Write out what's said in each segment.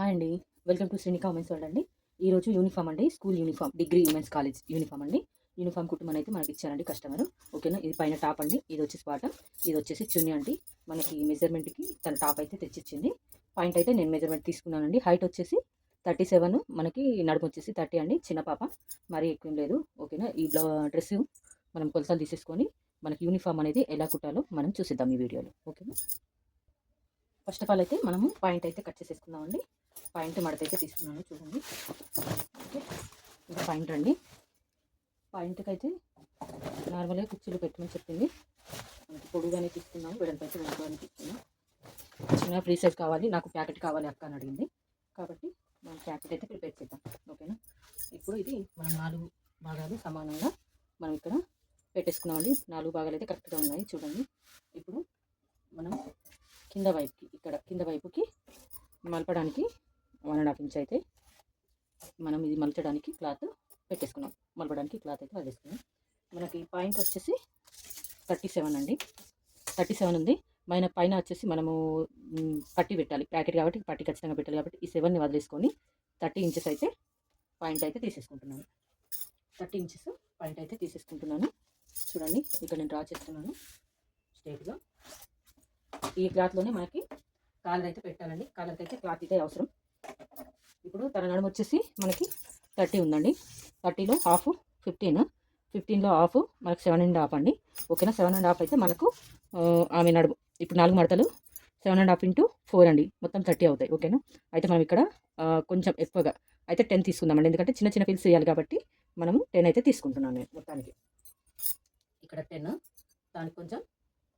Hi అండి. Welcome to Srinika women's world అండి. ఈరోజు యూనిఫామ్ అండి. School uniform degree women's college uniform అండి. యూనిఫామ్ కుటుంబం అయితే మనకి ఇచ్చారండి కస్టమర్. ఓకేనా? ఇది పైన టాప్ అండి. ఇది వచ్చేసి బాటమ్. ఇది వచ్చేసి చున్నీ అండి. మనకి మెజర్మెంట్కి తన టాప్ అయితే తెచ్చిచ్చింది. పాయింట్ అయితే నేను మెజర్మెంట్ తీసుకున్నానండి. హైట్ వచ్చేసి థర్టీ సెవెన్ మనకి నడుము వచ్చేసి థర్టీ అండి. చిన్న పాప. మరీ ఎక్కువ లేదు. ఓకేనా? ఈ బ్లౌ డ్రెస్ మనం కొలతలు తీసేసుకొని మనకి యూనిఫామ్ అనేది ఎలా కుట్టాలో మనం చూసిద్దాం ఈ వీడియోలో. ఓకేనా? ఫస్ట్ ఆఫ్ ఆల్ అయితే మనము పాయింట్ అయితే కట్ చేసేసుకుందామండి. పాయింట్ మడత అయితే తీసుకున్నాను చూడండి. ఓకే ఇంకా పాయింట్ అండి పాయింట్కి అయితే నార్మల్గా కుర్చీలు పెట్టమని చెప్పింది. మనకి పొడుగానే తీసుకున్నాము వెడల్పు అయితే వెడల్పుగానే తీసుకున్నాం చిన్న ఫ్రీ సైజ్ కావాలి నాకు ప్యాకెట్ కావాలి అక్క అని అడిగింది. కాబట్టి మనం ప్యాకెట్ అయితే ప్రిపేర్ చేద్దాం ఓకేనా? ఇప్పుడు ఇది మనం నాలుగు భాగాలు సమానంగా మనం ఇక్కడ పెట్టేసుకున్నామండి. నాలుగు భాగాలు అయితే కరెక్ట్గా ఉన్నాయి చూడండి. ఇప్పుడు మనం కింద వైపుకి ఇక్కడ కింద వైపుకి మలపడానికి వన్ అండ్ హాఫ్ ఇంచ్ అయితే మనం ఇది మలచడానికి క్లాత్ పెట్టేసుకున్నాం. మలపడానికి క్లాత్ అయితే వదిలేసుకున్నాం మనకి పాయింట్ వచ్చేసి థర్టీ సెవెన్ అండి. థర్టీ సెవెన్ ఉంది. మన పైన వచ్చేసి మనము పట్టి పెట్టాలి. ప్యాకెట్ కాబట్టి పట్టి ఖచ్చితంగా పెట్టాలి కాబట్టి ఈ సెవెన్ని వదిలేసుకొని థర్టీ ఇంచెస్ అయితే పాయింట్ అయితే తీసేసుకుంటున్నాను. థర్టీ ఇంచెస్ పాయింట్ అయితే తీసేసుకుంటున్నాను. చూడండి ఇక్కడ నేను డ్రా చేస్తున్నాను. స్ట్రేట్గా. ఈ క్లాత్లోనే మనకి కాలర్ అయితే పెట్టాలండి. కాలర్కి అయితే క్లాత్ అయితే అవసరం. ఇప్పుడు తన నడుము వచ్చేసి మనకి థర్టీ ఉందండి. థర్టీలో హాఫ్ ఫిఫ్టీన్. ఫిఫ్టీన్లో హాఫ్ మనకి సెవెన్ అండ్ హాఫ్ అండి. ఓకేనా? సెవెన్ అండ్ హాఫ్ అయితే మనకు ఆమె నడుము ఇప్పుడు నాలుగు మడతలు seven and half into four అండి. మొత్తం థర్టీ అవుతాయి. ఓకేనా? అయితే మనం ఇక్కడ కొంచెం ఎక్కువగా అయితే టెన్ తీసుకుందామండి. ఎందుకంటే చిన్న చిన్న పిల్స్ చేయాలి కాబట్టి మనము టెన్ అయితే తీసుకుంటున్నాను నేను మొత్తానికి. ఇక్కడ టెన్ దానికి కొంచెం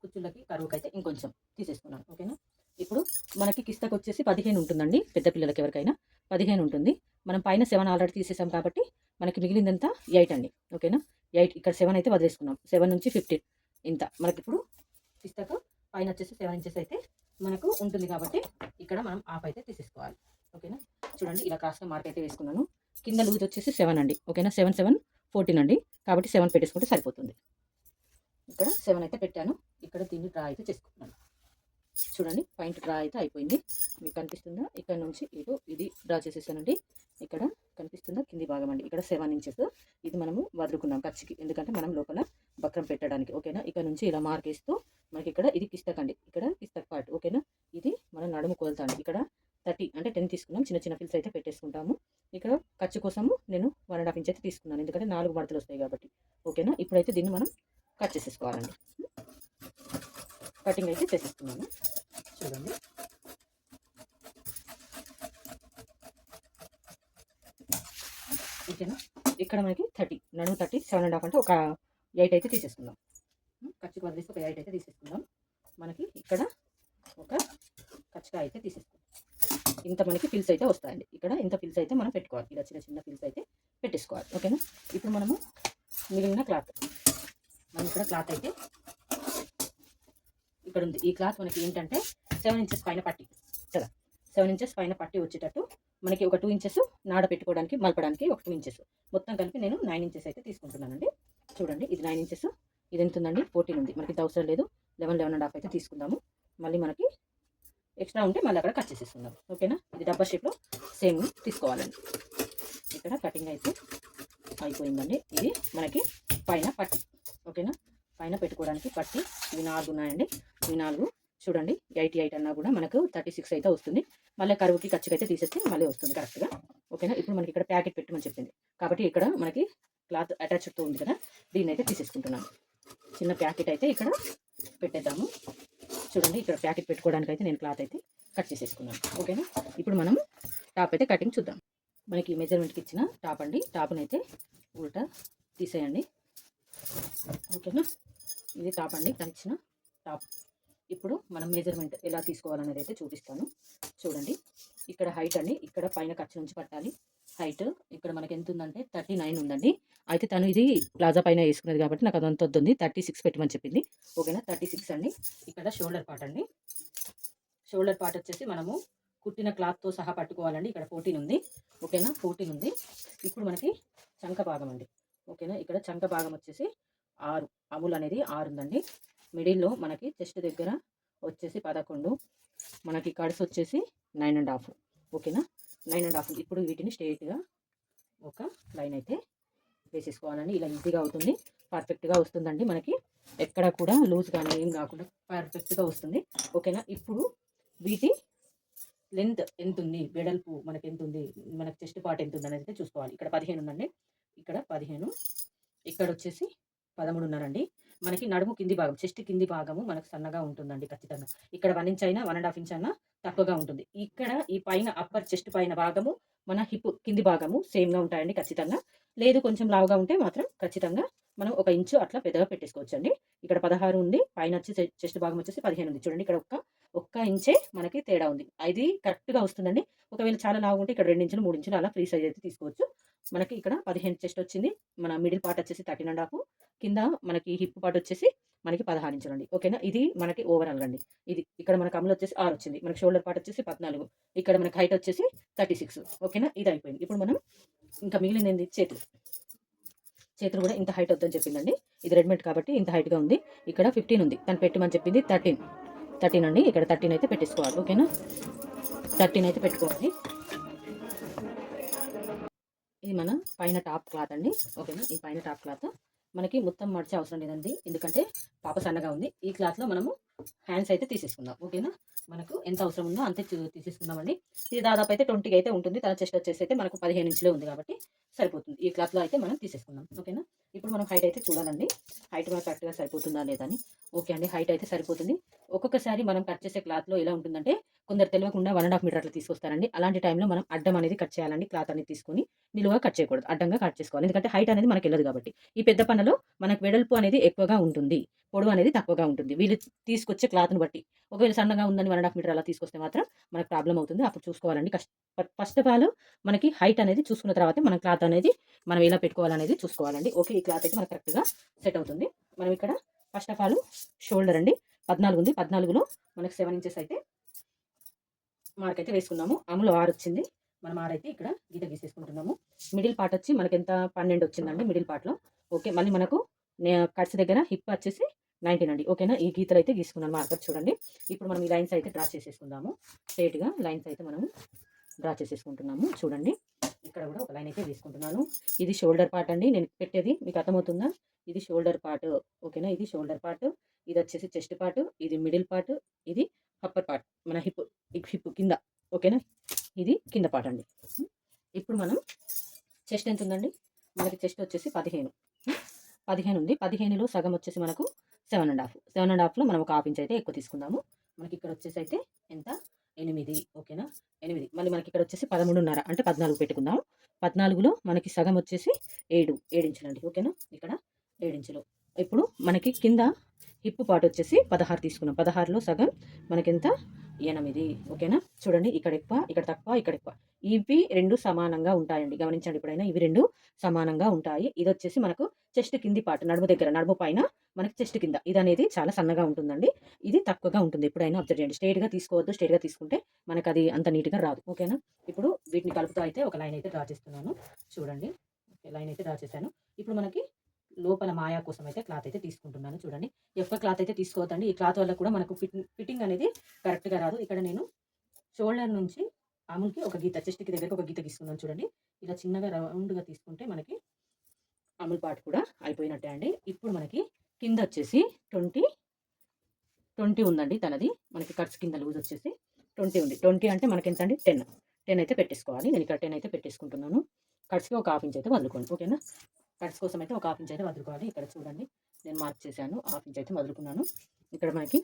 కుచ్చులకి కరువుకి అయితే ఇంకొంచెం తీసేసుకున్నాను ఓకేనా? ఇప్పుడు మనకి కిస్తకు వచ్చేసి పదిహేను ఉంటుందండి పెద్ద పిల్లలకి ఎవరికైనా పదిహేను ఉంటుంది. మనం పైన సెవెన్ ఆల్రెడీ తీసేసాం కాబట్టి మనకి మిగిలిందంతా ఎయిట్ అండి ఓకేనా? ఎయిట్ ఇక్కడ సెవెన్ అయితే వదిలేసుకున్నాం సెవెన్ నుంచి ఫిఫ్టీన్ ఇంత. మనకి ఇప్పుడు కిస్తకు పైన వచ్చేసి సెవెన్ ఇంచెస్ అయితే మనకు ఉంటుంది కాబట్టి ఇక్కడ మనం ఆఫ్ అయితే తీసేసుకోవాలి ఓకేనా? చూడండి ఇలా క్రాస్గా మార్క్ అయితే వేసుకున్నాను. కింద లూజ్ వచ్చేసి సెవెన్ అండి ఓకేనా? సెవెన్ సెవెన్ ఫోర్టీన్ అండి. కాబట్టి సెవెన్ పెట్టేసుకుంటే సరిపోతుంది. ఇక్కడ సెవెన్ అయితే పెట్టాను. ఇక్కడ దీన్ని డ్రా అయితే చేసుకుంటున్నాను. చూడండి పాయింట్ డ్రా అయితే అయిపోయింది. మీకు కనిపిస్తుందా? ఇక్కడ నుంచి ఇటు ఇది డ్రా చేసేసానండి. ఇక్కడ కనిపిస్తుందా? కింది భాగం అండి. ఇక్కడ సెవెన్ ఇంచెస్ ఇది మనము వదులుకున్నాం ఖర్చుకి. ఎందుకంటే మనం లోపల బక్రం పెట్టడానికి ఓకేనా? ఇక్కడ నుంచి ఇలా మార్క్ వేస్తూ మనకి ఇక్కడ ఇది కిస్తక్ అండి. ఇక్కడ కిస్తక్ పార్ట్ ఓకేనా? ఇది మనం నడుము కోల్తాండి ఇక్కడ థర్టీ అంటే టెన్ తీసుకున్నాం. చిన్న చిన్న ఫిల్స్ అయితే పెట్టేసుకుంటాము. ఇక్కడ ఖర్చు కోసము నేను వన్ అండ్ హాఫ్ ఇంచ్ అయితే తీసుకున్నాను. ఎందుకంటే నాలుగు మడతలు వస్తాయి కాబట్టి ఓకేనా? ఇప్పుడైతే దీన్ని మనం కట్ చేసేసుకోవాలండి. కటింగ్ అయితే చేసేస్తున్నాను చూడండి. ఓకేనా? ఇక్కడ మనకి థర్టీ నడుము థర్టీ సెవెన్ అండ్ హాఫ్ అంటే ఒక ఎయిట్ అయితే తీసేసుకుందాం. ఖర్చుకు వదిలేసి ఒక ఎయిట్ అయితే తీసేసుకుందాం. మనకి ఇక్కడ ఒక ఖర్చుగా అయితే తీసేసుకుందాం. ఇంత మనకి ఫిల్స్ అయితే వస్తాయండి. ఇక్కడ ఇంత ఫిల్స్ అయితే మనం పెట్టుకోవాలి. ఇలా చిన్న చిన్న ఫిల్స్ అయితే పెట్టేసుకోవాలి. ఓకేనా? ఇప్పుడు మనము మిగిలిన క్లాత్ మనం ఇక్కడ క్లాత్ అయితే ఇక్కడ ఉంది ఈ క్లాత్ మనకి ఏంటంటే సెవెన్ ఇంచెస్ పైన పట్టి. కదా? సెవెన్ ఇంచెస్ పైన పట్టి వచ్చేటట్టు మనకి ఒక టూ ఇంచెస్ నాడ పెట్టుకోవడానికి మలపడానికి ఒక టూ ఇంచెస్ మొత్తం కలిపి నేను నైన్ ఇంచెస్ అయితే తీసుకుంటున్నానండి. చూడండి ఇది నైన్ ఇంచెస్ ఇది ఎంత ఉందండి? ఫోర్టీన్ ఉంది. మనకి ఇది అవసరం లేదు. లెవెన్ లెవెన్ అండ్ హాఫ్ అయితే తీసుకుందాము. మళ్ళీ మనకి ఎక్స్ట్రా ఉంటే మళ్ళీ అక్కడ కట్ చేసేసుకుందాం ఓకేనా? ఇది డబ్బా షేప్లో సేమ్ తీసుకోవాలండి. ఇక్కడ కటింగ్ అయితే అయిపోయిందండి. ఇది మనకి పైన పట్టి. ఓకేనా? పైన పెట్టుకోవడానికి పట్టి ఇవి నాలుగు ఉన్నాయండి. ఇవి నాలుగు చూడండి. ఎయిటీ ఎయిట్ అన్నా కూడా మనకు థర్టీ సిక్స్ అయితే వస్తుంది. మళ్ళీ కరువుకి ఖర్చుకి అయితే తీసేస్తే మళ్ళీ వస్తుంది కరెక్ట్గా ఓకేనా? ఇప్పుడు మనకి ఇక్కడ ప్యాకెట్ పెట్టమని చెప్పింది. కాబట్టి ఇక్కడ మనకి క్లాత్ అటాచ్డ్తో ఉంది కదా? దీన్ని అయితే తీసేసుకుంటున్నాను చిన్న ప్యాకెట్ అయితే ఇక్కడ పెట్టేద్దాము. చూడండి ఇక్కడ ప్యాకెట్ పెట్టుకోవడానికి అయితే నేను క్లాత్ అయితే కట్ చేసేసుకున్నాను. ఓకేనా? ఇప్పుడు మనం టాప్ అయితే కటింగ్ చూద్దాం. మనకి మెజర్మెంట్కి ఇచ్చిన టాప్ అండి. టాప్ని అయితే ఉల్టా తీసేయండి. ఓకేనా? ఇది టాప్ అండి దానికి టాప్. ఇప్పుడు మనం మెజర్మెంట్ ఎలా తీసుకోవాలనేది అయితే చూపిస్తాను. చూడండి ఇక్కడ హైట్ అండి ఇక్కడ పైన ఖర్చు నుంచి పట్టాలి. హైట్ ఇక్కడ మనకి ఎంత ఉందంటే థర్టీ నైన్ ఉందండి. అయితే తను ఇది ప్లాజా పైన వేసుకున్నది కాబట్టి నాకు అదంత వద్దుంది థర్టీ సిక్స్ పెట్టమని చెప్పింది. ఓకేనా? థర్టీ సిక్స్ అండి. ఇక్కడ షోల్డర్ పార్ట్ అండి. షోల్డర్ పార్ట్ వచ్చేసి మనము కుట్టిన క్లాత్తో సహా పట్టుకోవాలండి. ఇక్కడ ఫోర్టీన్ ఉంది. ఓకేనా? ఫోర్టీన్ ఉంది. ఇప్పుడు మనకి చంక భాగం అండి. ఓకేనా? ఇక్కడ చంక భాగం వచ్చేసి ఆరు. అముల్ అనేది ఆరు ఉందండి. మిడిల్లో మనకి చెస్ట్ దగ్గర వచ్చేసి పదకొండు. మనకి కడుసు వచ్చేసి నైన్ అండ్ హాఫ్. ఓకేనా? Nine and half. ఇప్పుడు వీటిని స్ట్రేట్గా ఒక లైన్ అయితే వేసేసుకోవాలండి. ఇలా ఈజీగా అవుతుంది. పర్ఫెక్ట్గా వస్తుందండి మనకి. ఎక్కడ కూడా లూజ్ కానీ ఏం కాకుండా పర్ఫెక్ట్గా వస్తుంది. ఓకేనా? ఇప్పుడు వీటి లెంత్ ఎంత ఉంది వెడల్పు మనకి ఎంత ఉంది మనకి చెస్ట్ పార్ట్ ఎంత ఉంది అనేది చూసుకోవాలి. ఇక్కడ పదిహేను ఉందండి. ఇక్కడ పదిహేను. ఇక్కడ వచ్చేసి పదమూడున్నర అండి. మనకి నడుము కింది భాగం చెస్ట్ కింది భాగము మనకు సన్నగా ఉంటుందండి ఖచ్చితంగా. ఇక్కడ వన్ ఇంచ్ అయినా వన్ అండ్ హాఫ్ ఇంచ్ అయినా తక్కువగా ఉంటుంది. ఇక్కడ ఈ పైన అప్పర్ చెస్ట్ పైన భాగము మన హిప్ కింది భాగము సేమ్గా ఉంటాయండి ఖచ్చితంగా. లేదు కొంచెం లావుగా ఉంటే మాత్రం ఖచ్చితంగా మనం ఒక ఇంచు అట్లా పెద్దగా పెట్టేసుకోవచ్చు అండి ఇక్కడ పదహారు ఉంది పైన వచ్చి చెస్ట్ భాగం వచ్చేసి పదిహేను ఉంది. చూడండి ఇక్కడ ఒక ఒక్క ఇంచే మనకి తేడా ఉంది. అది కరెక్ట్గా వస్తుందండి. ఒకవేళ చాలా లావు ఉంటే ఇక్కడ రెండు ఇంచులు మూడు ఇంచులు అలా ఫ్రీ సైజ్ అయితే తీసుకోవచ్చు. మనకి ఇక్కడ పదిహేను చెస్ట్ వచ్చింది. మన మిడిల్ పార్ట్ వచ్చేసి థర్టీన్ అండ్ హాఫ్. కింద మనకి హిప్ పార్ట్ వచ్చేసి మనకి పదహారు ఇంచులు అండి ఓకేనా? ఇది మనకి ఓవరాల్ అండి. ఇది ఇక్కడ మనకి అమలు వచ్చేసి ఆరు వచ్చింది. మనకి షోల్డర్ పార్ట్ వచ్చేసి పద్నాలుగు. ఇక్కడ మనకి హైట్ వచ్చేసి థర్టీ సిక్స్. ఓకేనా? ఇది అయిపోయింది. ఇప్పుడు మనం ఇంకా మిగిలింది ఏంది? చేతులు. చేతులు కూడా ఇంత హైట్ వద్దని చెప్పిందండి. ఇది రెడీమేడ్ కాబట్టి ఇంత హైట్గా ఉంది. ఇక్కడ ఫిఫ్టీన్ ఉంది. తను పెట్టమని చెప్పింది థర్టీన్. థర్టీన్ అండి. ఇక్కడ థర్టీన్ అయితే పెట్టేసుకోవాలి. ఓకేనా? థర్టీన్ అయితే పెట్టుకోవాలి. ఇది మన పైన టాప్ క్లాత్ అండి. ఓకేనా? ఈ పైన టాప్ క్లాత్. మనకి మొత్తం మడిచే అవసరం లేదండి. ఎందుకంటే పాప సన్నగా ఉంది. ఈ క్లాత్లో మనము హ్యాండ్స్ అయితే తీసేసుకుందాం. ఓకేనా? మనకు ఎంత అవసరం ఉందో అంతే చూ- తీసేసుకుందామండి. ఇది దాదాపు అయితే ట్వంటీకి అయితే ఉంటుంది. తన చెస్ట్ వచ్చేసి అయితే మనకు పదిహేను ఇంచులే ఉంది కాబట్టి సరిపోతుంది. ఈ క్లాత్లో అయితే మనం తీసేసుకుందాం. ఓకేనా? ఇప్పుడు మనం హైట్ అయితే చూడాలండి. హైట్ మనకు కరెక్ట్గా సరిపోతుందా లేదా అని. ఓకే అండి హైట్ అయితే సరిపోతుంది. ఒక్కొక్కసారి మనం కట్ చేసే క్లాత్లో ఎలా ఉంటుందంటే కొందరు తెలియకుండా వన్ అండ్ హాఫ్ మీటర్ అట్లా తీసుకొస్తారండి. అలాంటి టైంలో మనం అడ్డం అనేది కట్ చేయాలండి క్లాత్ అనేది తీసుకొని నిలువగా కట్ చేయకూడదు. అడ్డంగా కట్ చేసుకోవాలి. ఎందుకంటే హైట్ అనేది మనకి వెళ్ళదు కాబట్టి. ఈ పెద్ద పనులో మనకు వెడల్పు అనేది ఎక్కువగా ఉంటుంది. పొడవు అనేది తక్కువగా ఉంటుంది. వీళ్ళు తీసుకొచ్చే క్లాత్ని బట్టి. ఒకవేళ సన్నగా ఉందని వన్ అండ్ హాఫ్ మీటర్ అలా తీసుకొస్తే మాత్రం మనకు ప్రాబ్లం అవుతుంది. అప్పుడు చూసుకోవాలండి. కష్ట ఫస్ట్ ఆఫ్ ఆల్ మనకి హైట్ అనేది చూసుకున్న తర్వాత మన క్లాత్ అనేది మనం ఎలా పెట్టుకోవాలనేది చూసుకోవాలండి. ఓకే క్లాత్ అయితే మనకు కరెక్ట్గా సెట్ అవుతుంది. మనం ఇక్కడ ఫస్ట్ ఆఫ్ ఆల్ షోల్డర్ అండి. పద్నాలుగు ఉంది. పద్నాలుగులో మనకు సెవెన్ ఇంచెస్ అయితే మార్క్ అయితే వేసుకున్నాము. అమలు ఆరు వచ్చింది. మనం ఆరైతే ఇక్కడ గీత గీసేసుకుంటున్నాము. మిడిల్ పార్ట్ వచ్చి మనకి ఎంత? పన్నెండు వచ్చిందండి మిడిల్ పార్ట్లో ఓకే మళ్ళీ మనకు కట్స్ దగ్గర హిప్ వచ్చేసి నైన్టీన్ అండి. ఓకేనా ఈ గీతలు అయితే గీసుకున్నాను మార్కర్ చూడండి. ఇప్పుడు మనం ఈ లైన్స్ అయితే డ్రా చేసేసుకుందాము. స్ట్రేట్గా లైన్స్ అయితే మనము డ్రా చేసేసుకుంటున్నాము. చూడండి. ఇక్కడ కూడా ఒక లైన్ అయితే తీసుకుంటున్నాను. ఇది షోల్డర్ పార్ట్ అండి. నేను పెట్టేది మీకు అర్థమవుతుందా? ఇది షోల్డర్ పార్ట్ ఓకేనా ఇది షోల్డర్ పార్ట్ ఇది వచ్చేసి చెస్ట్ పార్ట్ ఇది మిడిల్ పార్ట్ ఇది అప్పర్ పార్ట్ మన హిప్ హిప్ కింద ఓకేనా ఇది కింద పార్ట్ అండి. ఇప్పుడు మనం చెస్ట్ ఎంత ఉందండి? మనకి చెస్ట్ వచ్చేసి పదిహేను. పదిహేను ఉంది. పదిహేనులో సగం వచ్చేసి మనకు seven and half seven and హాఫ్లో మనం ఒక హాఫ్ ఇంచ్ అయితే ఎక్కువ తీసుకుందాము. మనకి ఇక్కడ వచ్చేసి అయితే ఎంత? ఎనిమిది ఓకేనా? ఎనిమిది. మళ్ళీ మనకి ఇక్కడ వచ్చేసి పదమూడున్నర అంటే పద్నాలుగు పెట్టుకుందాం. పద్నాలుగులో మనకి సగం వచ్చేసి ఏడు ఏడించులండి ఓకేనా? ఇక్కడ ఏడించులు. ఇప్పుడు మనకి కింద హిప్ పార్ట్ వచ్చేసి పదహారు తీసుకున్నాం. పదహారులో సగం మనకింత? ఎనిమిది. ఓకేనా? చూడండి ఇక్కడ ఎక్కువ ఇక్కడ తక్కువ ఇక్కడ ఎక్కువ. ఇవి రెండు సమానంగా ఉంటాయండి. గమనించండి ఇప్పుడైనా ఇవి రెండు సమానంగా ఉంటాయి. ఇది వచ్చేసి మనకు చెస్ట్ కింది పార్ట్ నడుము దగ్గర నడుము పైన మనకి చెస్ట్ కింద. ఇది అనేది చాలా సన్నగా ఉంటుందండి. ఇది తక్కువగా ఉంటుంది ఎప్పుడైనా అబ్జర్వ్ చేయండి. స్ట్రేట్గా తీసుకోవద్దు స్ట్రేట్గా తీసుకుంటే మనకు అది అంత నీట్గా రాదు. ఓకేనా? ఇప్పుడు వీటిని కలుపుతూ అయితే ఒక లైన్ అయితే డ్రా చేస్తున్నాను. చూడండి. లైన్ అయితే డ్రా చేశాను. ఇప్పుడు మనకి లోపల మాయా కోసం అయితే క్లాత్ అయితే తీసుకుంటున్నాను. చూడండి. ఎక్కువ క్లాత్ అయితే తీసుకోవద్దండి. ఈ క్లాత్ వల్ల కూడా మనకు ఫిట్ ఫిట్టింగ్ అనేది కరెక్ట్గా రాదు. ఇక్కడ నేను షోల్డర్ నుంచి అముల్కి ఒక గీత చెస్ట్కి దగ్గరకు ఒక గీత తీసుకున్నాను చూడండి. ఇలా చిన్నగా రౌండ్గా తీసుకుంటే మనకి అమూల్ పార్ట్ కూడా అయిపోయినట్టే అండి. ఇప్పుడు మనకి కింద వచ్చేసి ట్వంటీ ట్వంటీ ఉందండి తనది. మనకి కట్స్ కింద లూజ్ వచ్చేసి ట్వంటీ ఉంది. ట్వంటీ అంటే మనకి ఎంత అండి టెన్. టెన్ అయితే పెట్టేసుకోవాలి. నేను ఇక్కడ టెన్ అయితే పెట్టేసుకుంటున్నాను. కట్స్కి ఒక హాఫ్ ఇంచ్ అయితే వదులుకోండి. ఓకేనా? కట్స్ కోసం అయితే ఒక హాఫ్ ఇంచ్ అయితే వదులుకోవాలి ఇక్కడ చూడండి నేను మార్క్ చేశాను. హాఫ్ ఇంచ్ అయితే వదులుకున్నాను ఇక్కడ మనకి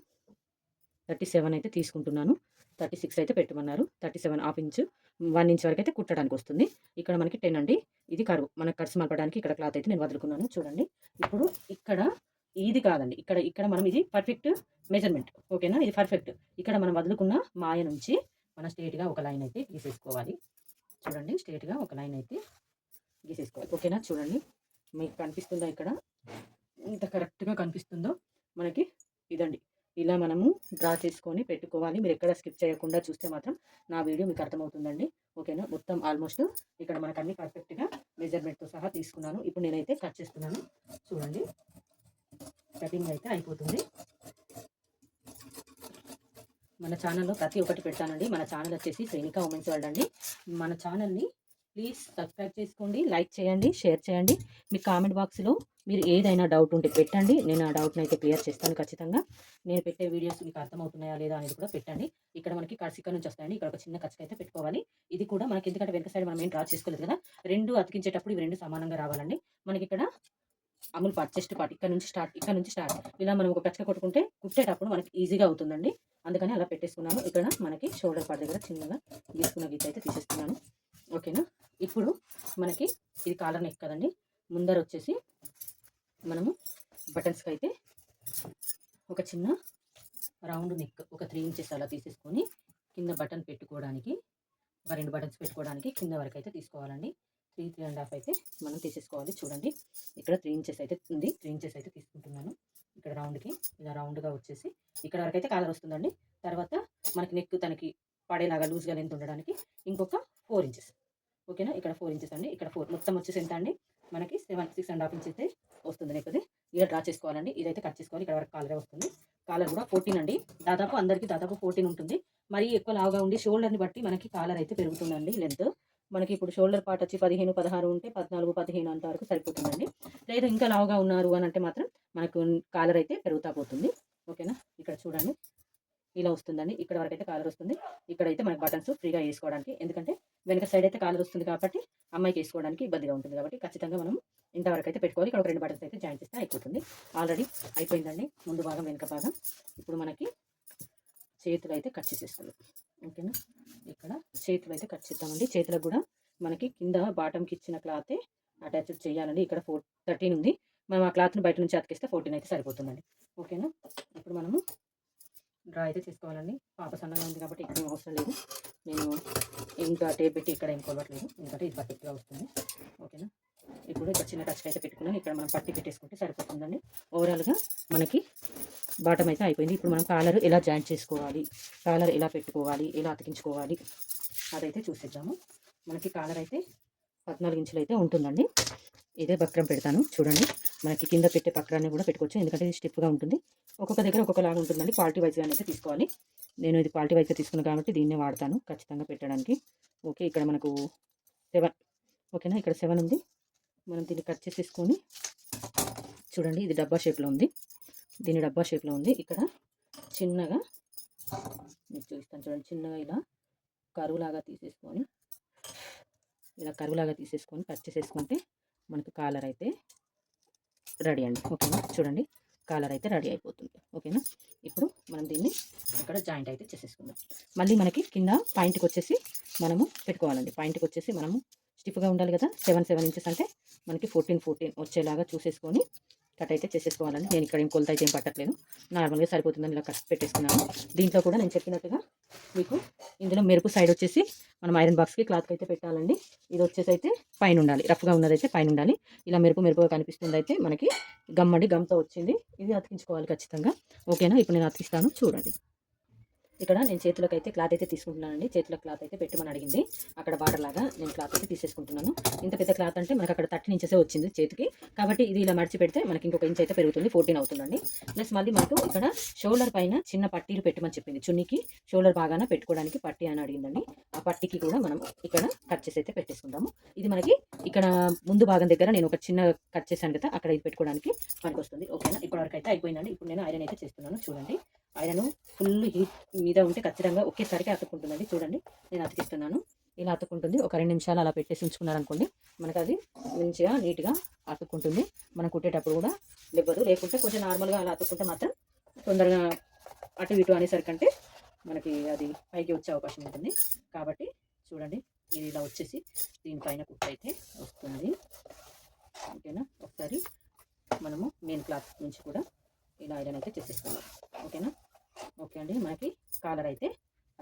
థర్టీ సెవెన్ అయితే తీసుకుంటున్నాను. థర్టీ సిక్స్ అయితే పెట్టమన్నారు. Thirty seven half inch one inch వరకు అయితే కుట్టడానికి వస్తుంది. ఇక్కడ మనకి టెన్ అండి. ఇది కరువు. మనకు ఖర్చు మలపడానికి ఇక్కడ క్లాత్ అయితే నేను వదులుకున్నాను. చూడండి. ఇప్పుడు ఇక్కడ ఇది కాదండి. ఇక్కడ ఇక్కడ మనం ఇది పర్ఫెక్ట్ మెజర్మెంట్ ఓకేనా ఇది పర్ఫెక్ట్ ఇక్కడ మనం వదులుకున్న మాయ నుంచి మనం స్ట్రేట్గా ఒక లైన్ అయితే గీసేసుకోవాలి. చూడండి స్ట్రేట్గా ఒక లైన్ అయితే గీసేసుకోవాలి. ఓకేనా చూడండి. మీకు కనిపిస్తుందా ఇక్కడ? ఇంత కరెక్ట్గా కనిపిస్తుందో మనకి ఇదండి. ఇలా మనము డ్రా చేసుకొని పెట్టుకోవాలి. మీరు ఎక్కడ స్కిప్ చేయకుండా చూస్తే మాత్రం నా వీడియో మీకు అర్థమవుతుందండి. ఓకేనా? మొత్తం ఆల్మోస్ట్ ఇక్కడ మనకు అన్ని పర్ఫెక్ట్గా మెజర్మెంట్తో సహా తీసుకున్నాను. ఇప్పుడు నేనైతే కట్ చేస్తున్నాను. చూడండి. కటింగ్ అయితే అయిపోతుంది. మన ఛానల్లో ప్రతి ఒక్కటి పెడతానండి. మన ఛానల్ వచ్చేసి శ్రేణిక ఉమెన్స్ వరల్డ్ అండి. మన ఛానల్ని ప్లీజ్ సబ్స్క్రైబ్ చేసుకోండి లైక్ చేయండి షేర్ చేయండి. మీ కామెంట్ బాక్స్లో మీరు ఏదైనా డౌట్ ఉంటే పెట్టండి. నేను ఆ డౌట్ని అయితే క్లియర్ చేస్తాను ఖచ్చితంగా. నేను పెట్టే వీడియోస్ మీకు అర్థమవుతున్నాయా లేదా అనేది కూడా పెట్టండి. ఇక్కడ మనకి కర్సిక నుంచి వస్తాయండి. ఇక్కడ ఒక చిన్న కచ్చిక అయితే పెట్టుకోవాలి. ఇది కూడా మనకి ఎందుకంటే వెనక సైడ్ మనం ఏం డ్రా చేసుకోలేదు కదా రెండు అతికించేటప్పుడు ఇవి రెండు సమానంగా రావాలండి. మనకి ఇక్కడ అమూల్ పార్ట్ చెస్ట్ పార్ట్ ఇక్కడ నుంచి స్టార్ట్ ఇక్కడ నుంచి స్టార్ట్. ఇలా మనం ఒక కచ్చిక కొట్టుకుంటే కుట్టేటప్పుడు మనకి ఈజీగా అవుతుందండి. అందుకని అలా పెట్టేసుకున్నాను. ఇక్కడ మనకి షోల్డర్ పార్ట్ దగ్గర చిన్నగా తీసుకున్న గీత అయితే తీసేస్తున్నాను ఓకేనా? ఇప్పుడు మనకి ఇది కాలర్ నెక్ కదండి. ముందర వచ్చేసి మనము బటన్స్కి అయితే ఒక చిన్న రౌండ్ నెక్ ఒక త్రీ ఇంచెస్ అలా తీసేసుకొని కింద బటన్ పెట్టుకోవడానికి ఒక రెండు బటన్స్ పెట్టుకోవడానికి కింద వరకు అయితే తీసుకోవాలండి. త్రీ త్రీ అండ్ హాఫ్ అయితే మనం తీసేసుకోవాలి. చూడండి ఇక్కడ త్రీ ఇంచెస్ అయితే ఉంది. త్రీ ఇంచెస్ అయితే తీసుకుంటున్నాను. ఇక్కడ రౌండ్కి ఇలా రౌండ్గా వచ్చేసి ఇక్కడ వరకు అయితే కాలర్ వస్తుందండి. తర్వాత మనకి నెక్ తనకి పడేలాగా లూజ్గా లెంత్ ఉండడానికి ఇంకొక ఫోర్ ఇంచెస్. ఓకేనా? ఇక్కడ ఫోర్ ఇంచెస్ అండి. ఇక్కడ ఫోర్. మొత్తం వచ్చేసి ఎంత అండి? మనకి seven six and half inches అయితే వస్తుంది నెక్ ఇలా డ్రా చేసుకోవాలండి. ఇదైతే కట్ చేసుకోవాలి. ఇక్కడ వరకు కాలరే వస్తుంది. కాలర్ కూడా ఫోర్టీన్ అండి. దాదాపు అందరికీ దాదాపు ఫోర్టీన్ ఉంటుంది. మరీ ఎక్కువ లావుగా ఉండి షోల్డర్ని బట్టి మనకి కాలర్ అయితే పెరుగుతుందండి లెంత్ మనకి ఇప్పుడు షోల్డర్ పార్ట్ వచ్చి పదిహేను పదహారు ఉంటే పద్నాలుగు పదిహేను అంత వరకు సరిపోతుందండి. లేదా ఇంకా లావుగా ఉన్నారు అని అంటే మాత్రం మనకు కాలర్ అయితే పెరుగుతా పోతుంది. ఓకేనా? ఇక్కడ చూడండి. ఇలా వస్తుందండి. ఇక్కడ వరకు అయితే కాలర్ వస్తుంది. ఇక్కడైతే మనకి బటన్స్ ఫ్రీగా వేసుకోవడానికి. ఎందుకంటే వెనక సైడ్ అయితే కాలర్ వస్తుంది కాబట్టి అమ్మాయికి వేసుకోవడానికి ఇబ్బందిగా ఉంటుంది కాబట్టి ఖచ్చితంగా మనం ఇంతవరకు అయితే పెట్టుకోవాలి. ఇక్కడ ఒక రెండు బటన్స్ అయితే జాయిన్ చేస్తే అయిపోతుంది. ఆల్రెడీ అయిపోయిందండి. ముందు భాగం వెనక భాగం. ఇప్పుడు మనకి చేతులు అయితే కట్ చేసేస్తాను. ఓకేనా ఇక్కడ చేతులు అయితే కట్ చేద్దామండి. చేతులకు కూడా మనకి కింద బాటంకి ఇచ్చిన క్లాతే అటాచ్డ్ చేయాలండి. ఇక్కడ ఫోర్ థర్టీన్ ఉంది. మనం ఆ క్లాత్ని బయట నుంచి అతికిస్తే ఫోర్టీన్ అయితే సరిపోతుందండి. ఓకేనా ఇప్పుడు మనము డ్రా అయితే చేసుకోవాలండి. పాప సన్నగా ఉంది కాబట్టి ఇక్కడ అవసరం లేదు. నేను ఇంకా టేప్ పెట్టి ఇక్కడ ఏం కొలవట్లేదు. ఎందుకంటే ఇది పర్ఫెక్ట్గా వస్తుంది. ఓకేనా? ఇప్పుడు ఇక్కడ చిన్న టచ్ అయితే పెట్టుకున్నాను. ఇక్కడ మనం పట్టి పెట్టేసుకుంటే సరిపోతుందండి. ఓవరాల్గా మనకి బాటం అయితే అయిపోయింది. ఇప్పుడు మనం కాలర్ ఎలా జాయింట్ చేసుకోవాలి? కాలర్ ఎలా పెట్టుకోవాలి? ఎలా అతికించుకోవాలి? అదైతే చూసేద్దాము. మనకి కాలర్ అయితే పద్నాలుగు ఇంచులు అయితే ఉంటుందండి. ఇదే బక్రం పెడతాను. చూడండి. మనకి కింద పెట్టే బక్రాన్ని కూడా పెట్టుకోవచ్చు. ఎందుకంటే ఇది స్టిప్గా ఉంటుంది. ఒక్కొక్క దగ్గర ఒక్కొక్కలాగా ఉంటుందండి. క్వాలిటీ వైజ్గా అయితే తీసుకోవాలి. నేను ఇది క్వాలిటీ వైజ్గా తీసుకున్నాను కాబట్టి దీన్నే వాడతాను ఖచ్చితంగా పెట్టడానికి. ఓకే ఇక్కడ మనకు సెవెన్ ఓకేనా? ఇక్కడ సెవెన్ ఉంది. మనం దీన్ని కట్ చేసేసుకొని చూడండి ఇది డబ్బా షేప్లో ఉంది. దీని డబ్బా షేప్లో ఉంది. ఇక్కడ చిన్నగా మీకు చూపిస్తాను చూడండి చిన్నగా ఇలా కరువులాగా తీసేసుకొని ఇలా కరువులాగా తీసేసుకొని కట్ చేసేసుకుంటే మనకు కాలర్ అయితే రెడీ అండి. ఓకేనా? చూడండి. కాలర్ అయితే రెడీ అయిపోతుంది. ఓకేనా? ఇప్పుడు మనం దీన్ని ఇక్కడ జాయింట్ అయితే చేసేసుకుందాం. మళ్ళీ మనకి కింద పాయింట్కి వచ్చేసి మనము పెట్టుకోవాలండి. పాయింట్కి వచ్చేసి మనము స్టిఫ్గా ఉండాలి కదా? సెవెన్ సెవెన్ ఇంచెస్ అంటే మనకి ఫోర్టీన్ ఫోర్టీన్ వచ్చేలాగా చూసేసుకొని కట్ అయితే చేసేసుకోవాలండి నేను ఇక్కడ ఏం కొలత అయితే ఏం పట్టట్లేదు. నార్మల్గా సరిపోతుందని ఇలా కట్ పెట్టేసుకున్నాను. దీంట్లో కూడా నేను చెప్పినట్టుగా మీకు ఇందులో మెరుపు సైడ్ వచ్చేసి మనం ఐరన్ బాక్స్కి క్లాత్ అయితే పెట్టాలండి. ఇది వచ్చేసి అయితే పైన ఉండాలి. రఫ్గా ఉన్నదైతే పైన ఉండాలి. ఇలా మెరుపు మెరుపుగా కనిపిస్తుంది అయితే మనకి గమ్మండి గమ్తో వచ్చింది. ఇది అతికించుకోవాలి ఖచ్చితంగా. ఓకేనా? ఇప్పుడు నేను అతికిస్తాను. చూడండి. ఇక్కడ నేను చేతిలోకి అయితే క్లాత్ అయితే తీసుకుంటున్నానండి. చేతిలో క్లాత్ అయితే పెట్టమని అడిగింది. అక్కడ బార్డర్ లాగా నేను క్లాత్ అయితే తీసేసుకుంటున్నాను. ఇంత పెద్ద క్లాత్ అంటే మనకి అక్కడ థర్టీన్ ఇంచెసే వచ్చింది చేతికి. కాబట్టి ఇది ఇలా మడిచి పెడితే మనకి ఇంకొక ఇంచ్ అయితే పెరుగుతుంది ఫోర్టీన్ అవుతుందండి. ప్లస్ మళ్ళీ మనకు ఇక్కడ షోల్డర్ పైన చిన్న పట్టీలు పెట్టమని చెప్పింది. చున్నీకి షోల్డర్ బాగాన పెట్టుకోవడానికి పట్టీ అని అడిగిందండి. ఆ పట్టీకి కూడా మనం ఇక్కడ కట్ చేసి అయితే పెట్టేసుకుందాము. ఇది మనకి ఇక్కడ ముందు భాగం దగ్గర నేను ఒక చిన్న కట్ చేశాను కదా అక్కడ ఇది పెట్టుకోవడానికి పనికి వస్తుంది ఓకేనా? ఇప్పటివరకు అయితే అయిపోయిందండి. ఇప్పుడు నేను ఐరన్ అయితే చేస్తున్నాను. చూడండి. ఐరన్ ఫుల్ హీట్ మీద ఉంటే ఖచ్చితంగా ఒకేసారికి అతుక్కుంటుందండి చూడండి నేను అతికిస్తున్నాను ఇలా అతుక్కుంటుంది ఒక రెండు నిమిషాలు అలా పెట్టేసి ఉంచుకున్నారనుకోండి మనకు అది మంచిగా నీట్గా అతుక్కుంటుంది మనం కుట్టేటప్పుడు కూడా లేవదు లేకుంటే కొంచెం నార్మల్గా అలా అతుక్కుంటే మాత్రం తొందరగా అటు ఇటు అనేసరికంటే మనకి అది పైకి వచ్చే అవకాశం ఉంటుంది. కాబట్టి చూడండి ఇది ఇలా వచ్చేసి దీనిపైన కుట్ట అయితే వస్తుంది. ఓకేనా? ఒకసారి మనము మెయిన్ క్లాత్ నుంచి కూడా ఇలా ఐరన్ అయితే చేసేసుకున్నాం ఓకేనా? ఓకే అండి మనకి కాలర్ అయితే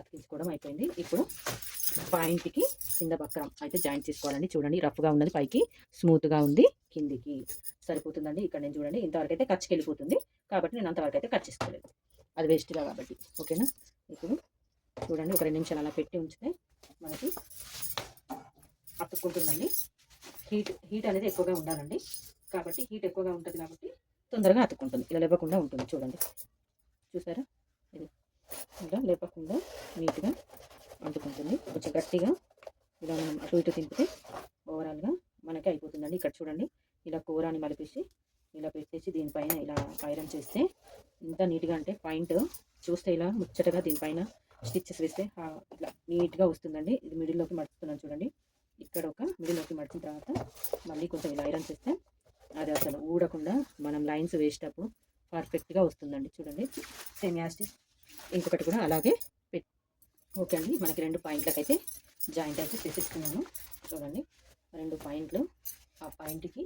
అతికించుకోవడం అయిపోయింది. ఇప్పుడు పాయింట్కి కింద బక్రం అయితే జాయింట్ చేసుకోవాలండి. చూడండి రఫ్గా ఉన్నది పైకి స్మూత్గా ఉంది కిందికి. సరిపోతుందండి? ఇక్కడ నేను చూడండి ఇంతవరకు అయితే ఖర్చుకి వెళ్ళిపోతుంది కాబట్టి నేను అంతవరకు అయితే ఖర్చు చేసుకోలేదు. అది వేస్ట్గా కాబట్టి ఓకేనా? ఇప్పుడు చూడండి ఒక రెండు నిమిషాలు అలా పెట్టి ఉంచితే మనకి అతుక్కుంటుందండి. హీట్ హీట్ అనేది ఎక్కువగా ఉండాలండి. కాబట్టి హీట్ ఎక్కువగా ఉంటుంది కాబట్టి తొందరగా అతుక్కుంటుంది. ఇలా లేవకుండా ఉంటుంది చూడండి. చూసారా? ఇలా లేపకుండా నీట్గా అంటుకుంటుంది. కొంచెం గట్టిగా ఇలా మనం అటు ఇటు తింపితే ఓవరాల్గా మనకి అయిపోతుందండి. ఇక్కడ చూడండి ఇలా కూరని మలిపేసి ఇలా పెట్టేసి దీనిపైన ఇలా ఐరన్ చేస్తే ఇంత నీట్గా అంటే పాయింట్ చూస్తే ఇలా ముచ్చటగా దీనిపైన స్టిచ్చెస్ వేస్తే ఇలా ఇట్లా నీట్గా వస్తుందండి. ఇది మిడిల్లోకి మడుతున్నాను చూడండి. ఇక్కడ ఒక మిడిల్లోకి మడిచిన తర్వాత మళ్ళీ కొంచెం ఇలా ఐరన్ చేస్తే అది అసలు ఊడకుండా మనం లైన్స్ వేసేటప్పుడు పర్ఫెక్ట్గా వస్తుందండి. చూడండి సేమ్ యాస్టిస్ ఇంకొకటి కూడా అలాగే పెట్ ఓకే అండి. మనకి రెండు పాయింట్లకు అయితే జాయింట్ అయితే చేసేసుకున్నాను చూడండి. రెండు పాయింట్లు. ఆ పాయింట్కి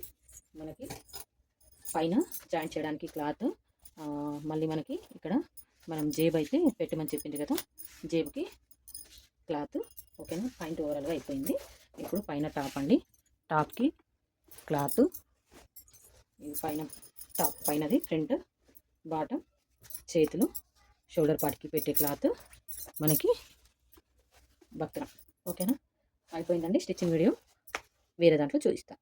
మనకి పైన జాయింట్ చేయడానికి క్లాత్ మళ్ళీ మనకి ఇక్కడ మనం జేబు అయితే పెట్టమని చెప్పింది కదా. జేబుకి క్లాత్. ఓకేనా పాయింట్ ఓవరాల్గా అయిపోయింది. ఇప్పుడు పైన టాప్ అండి. టాప్కి క్లాత్. పైన టాప్. పైనది ఫ్రంట్ బాటమ్ చేతులు. షోల్డర్ పార్ట్కి పెట్టే క్లాత్ మనకి బక్రం ఓకేనా? అయిపోయిందండి స్టిచ్చింగ్ వీడియో. వేరే దాంట్లో చూపిస్తాను